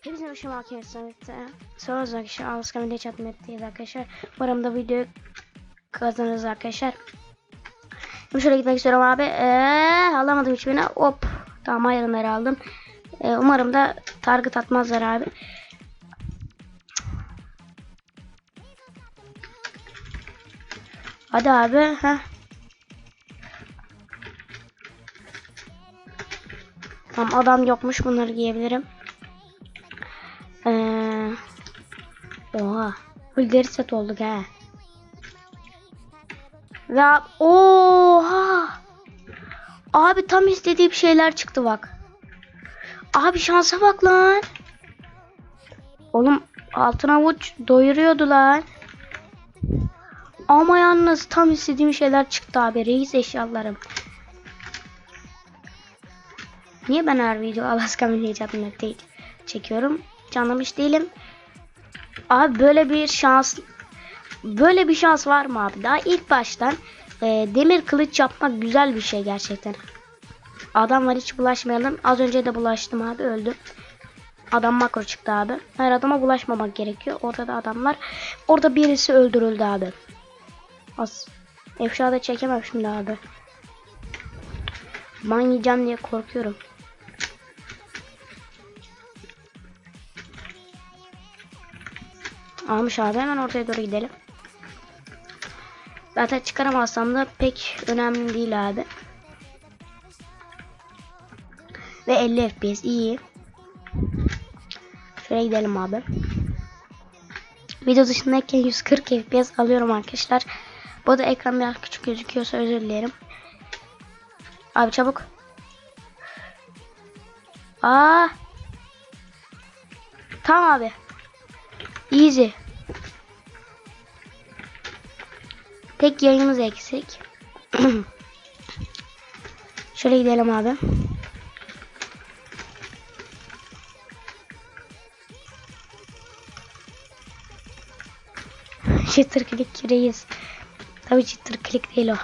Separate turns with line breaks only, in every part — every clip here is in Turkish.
Hepinize hoş geldiniz arkadaşlar. Sonra arkadaşlar Alaska Milli Çatım ettiyiz arkadaşlar. Umarım da videoyu kazanırız arkadaşlar. Şimdi şöyle gitmek istiyorum abi. Ee, alamadım hiçbirini. Hop. Tamam ayrımları aldım. Ee, umarım da target atmazlar abi. Hadi abi. Heh. Tamam adam yokmuş bunları giyebilirim. Full set olduk he. Ve oha. Abi tam istediğim şeyler çıktı bak. Abi şansa bak lan. Oğlum altın avuç doyuruyordu lan. Ama yalnız tam istediğim şeyler çıktı abi. Reis eşyalarım. Niye ben her video Alaska değil çekiyorum? Hiç anlamış değilim. Abi böyle bir şans böyle bir şans var mı abi? Daha ilk baştan e, demir kılıç yapmak güzel bir şey gerçekten. Adam var hiç bulaşmayalım. Az önce de bulaştım abi öldüm. Adam makro çıktı abi. Her adama bulaşmamak gerekiyor. Orada da adamlar. Orada birisi öldürüldü abi. Az. Efşa çekemem şimdi abi. Man yiyeceğim diye korkuyorum. Almış abi hemen ortaya doğru gidelim. Zaten çıkaramazsam da pek önemli değil abi. Ve 50 FPS iyi. Şuraya gidelim abi. Video dışındayken 140 FPS alıyorum arkadaşlar. Bu da ekran biraz küçük gözüküyorsa özür dilerim. Abi çabuk. Aa. Tamam abi. Easy. Tek yayınımız eksik. Şöyle gidelim abi. Jitter click reis. Tabii jitter click değil o.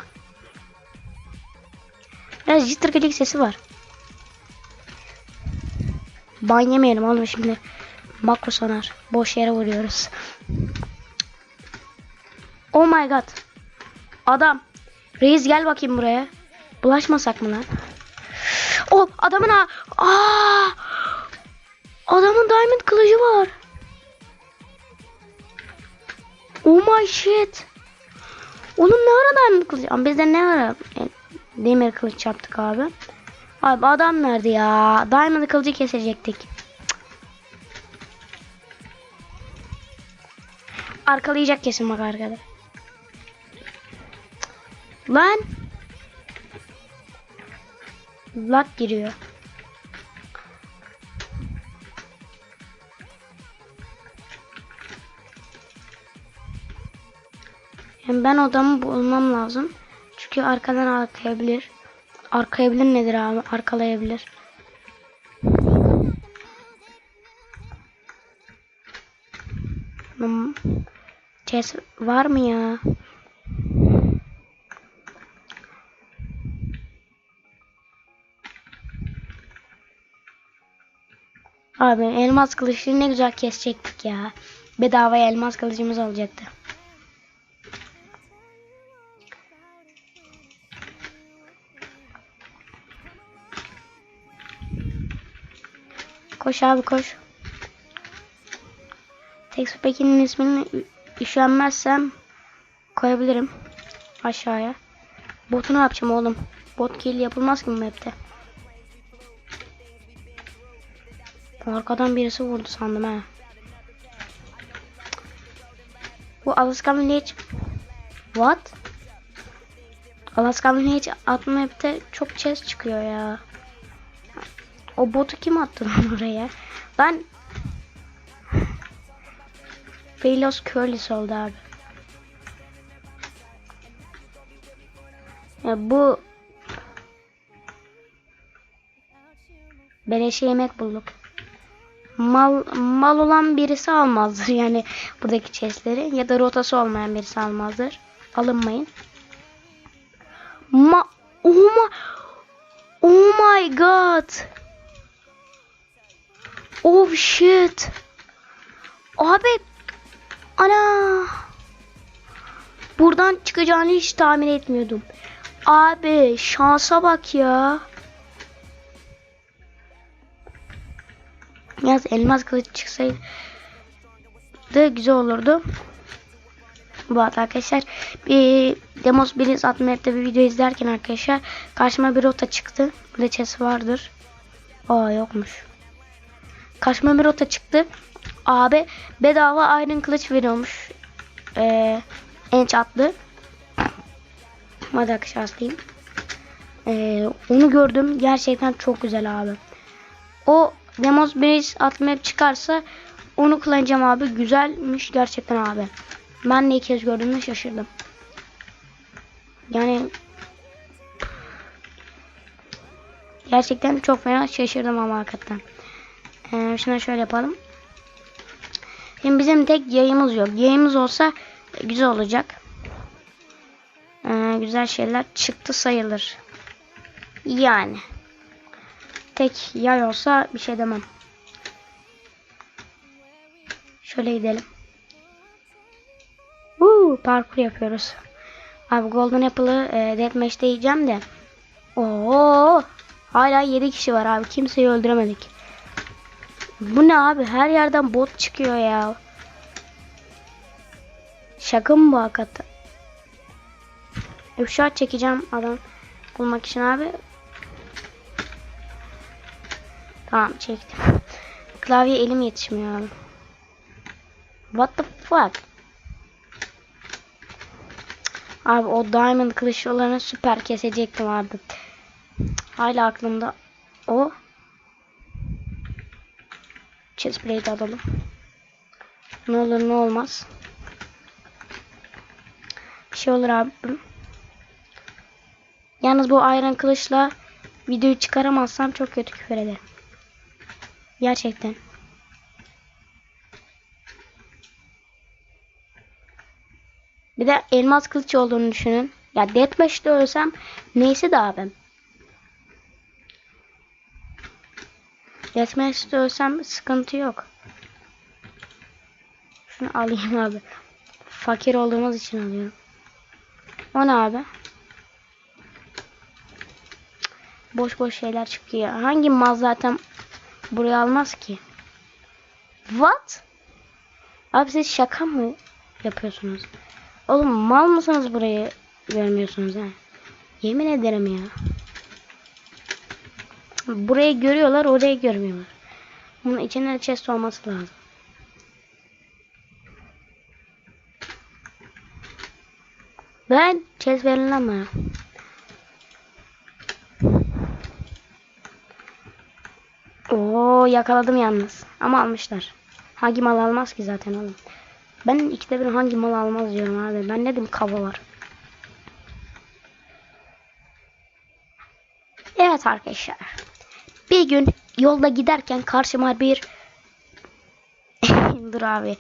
Biraz jitter click sesi var. Ban yemeyelim oğlum şimdi. Makro sonar. Boş yere vuruyoruz. Oh my god. Adam. Reis gel bakayım buraya. Bulaşmasak mı lan? Oh adamın ha. Aa! Adamın diamond kılıcı var. Oh my shit. Oğlum ne ara diamond kılıcı? Ama bizde ne ara e, demir kılıç yaptık abi. Abi adam nerede ya? Diamond kılıcı kesecektik. Arkalayacak kesin bak arkada. Lan. Lag giriyor. Yani ben odamı bulmam lazım. Çünkü arkadan arkayabilir. Arkayabilir nedir abi? Arkalayabilir. Chest var mı ya? Abi elmas kılıçları ne güzel kesecektik ya. Bedava elmas kılıcımız olacaktı. Koş abi koş. Pack'in ismini üşenmezsem koyabilirim aşağıya. Botu ne yapacağım oğlum? Bot kill yapılmaz ki bu map'te. Arkadan birisi vurdu sandım ha. Bu Alaska Village What? Alaska Village atma map'te çok chest çıkıyor ya. O botu kim attı lan oraya? Ben Velos Curlis oldu abi. Ya bu Beleşe yemek bulduk. Mal mal olan birisi almazdır yani buradaki chestleri ya da rotası olmayan birisi almazdır. Alınmayın. Ma oh my, oh my god. Oh shit. Abi. Ana. Buradan çıkacağını hiç tahmin etmiyordum. Abi şansa bak ya. Yaz elmas kılıç çıksaydı güzel olurdu. Bu arada arkadaşlar bir Demos Blitz adlı map'te bir video izlerken arkadaşlar karşıma bir rota çıktı. Chest vardır. Aa yokmuş. Karşıma bir rota çıktı. Abi bedava Iron kılıç veriyormuş. Ee, enchantlı. Hadi arkadaşlar aslayayım. Ee, onu gördüm. Gerçekten çok güzel abi. O Demos adlı map çıkarsa onu kullanacağım abi. Güzelmiş gerçekten abi. Ben de ilk kez gördüğümde şaşırdım. Yani gerçekten çok fena şaşırdım ama hakikaten. Ee, şuna şöyle yapalım. Şimdi bizim tek yayımız yok. Yayımız olsa güzel olacak. Ee, güzel şeyler çıktı sayılır. Yani. Tek yay olsa bir şey demem. Şöyle gidelim. Woo, parkur yapıyoruz. Abi Golden Apple'ı e, Deathmatch'te yiyeceğim de. Oo, hala 7 kişi var abi. Kimseyi öldüremedik. Bu ne abi? Her yerden bot çıkıyor ya. Şaka mı bu hakikaten? Üşat çekeceğim adam bulmak için abi. Tamam çektim. Klavye elim yetişmiyor abi. What the fuck? Abi o diamond kılıçlarını süper kesecektim abi. Hala aklımda o. Chest plate alalım. Ne olur ne olmaz. Bir şey olur abi. Yalnız bu iron kılıçla videoyu çıkaramazsam çok kötü küfür ederim. Gerçekten. Bir de elmas kılıç olduğunu düşünün. Ya deathmatch'te ölsem neyse de abim. Deathmatch'te ölsem sıkıntı yok. Şunu alayım abi. Fakir olduğumuz için alıyorum. O ne abi? Boş boş şeyler çıkıyor. Hangi mal zaten buraya almaz ki? What? Abi siz şaka mı yapıyorsunuz? Oğlum mal mısınız burayı görmüyorsunuz ha? Yemin ederim ya. Burayı görüyorlar orayı görmüyorlar. Bunun içinde chest olması lazım. Ben chest verin lan. Oo yakaladım yalnız. Ama almışlar. Hangi mal almaz ki zaten oğlum. Ben ikide bir hangi mal almaz diyorum abi. Ben dedim kava var. Evet arkadaşlar. Bir gün yolda giderken karşıma bir dur abi.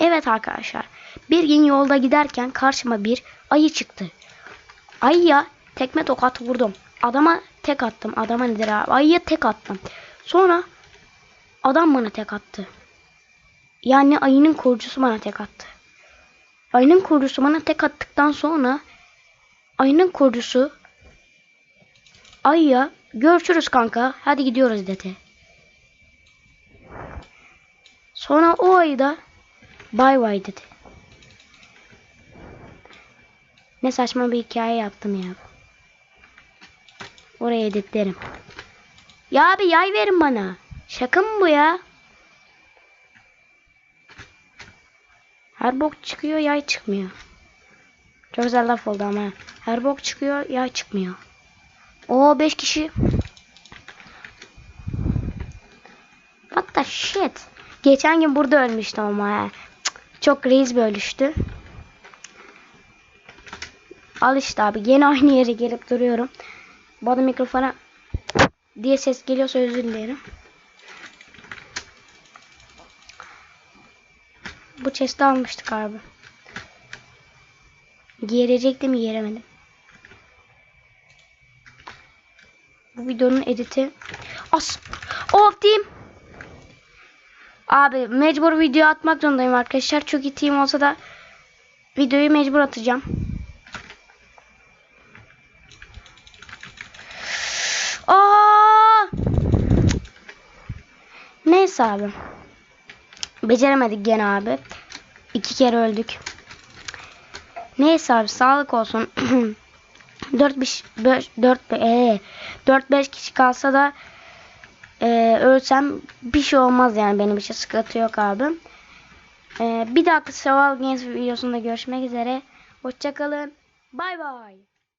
Evet arkadaşlar. Bir gün yolda giderken karşıma bir ayı çıktı. Ayıya tekme tokat vurdum. Adama tek attım. Adama nedir abi? Ayıya tek attım. Sonra adam bana tek attı. Yani ayının korucusu bana tek attı. Ayının korucusu bana tek attıktan sonra ayının korucusu ayıya görüşürüz kanka hadi gidiyoruz dedi. Sonra o ayı da bay bay dedi. Ne saçma bir hikaye yaptım ya. Oraya editlerim. Ya abi yay verin bana. Şaka mı bu ya? Her bok çıkıyor yay çıkmıyor. Çok güzel laf oldu ama. Her bok çıkıyor yay çıkmıyor. O 5 kişi. What the shit. Geçen gün burada ölmüştüm ama. Cık, Çok reis bir ölüştü. Al işte abi. Yine aynı yere gelip duruyorum. Bu arada mikrofona diye ses geliyorsa özür dilerim. Bu chest'i almıştık abi. Giyerecektim giyeremedim. Bu videonun editi. As. Of diyeyim. Abi mecbur video atmak zorundayım arkadaşlar. Çok iyi team olsa da videoyu mecbur atacağım. Aa! Neyse abi. Beceremedik gene abi. İki kere öldük. Neyse abi sağlık olsun. 4 5 4 e 4 5 kişi kalsa da e, ölsem bir şey olmaz yani benim için sıkıntı yok abi. E, bir dahaki Survival Games videosunda görüşmek üzere. Hoşçakalın. Bay bay.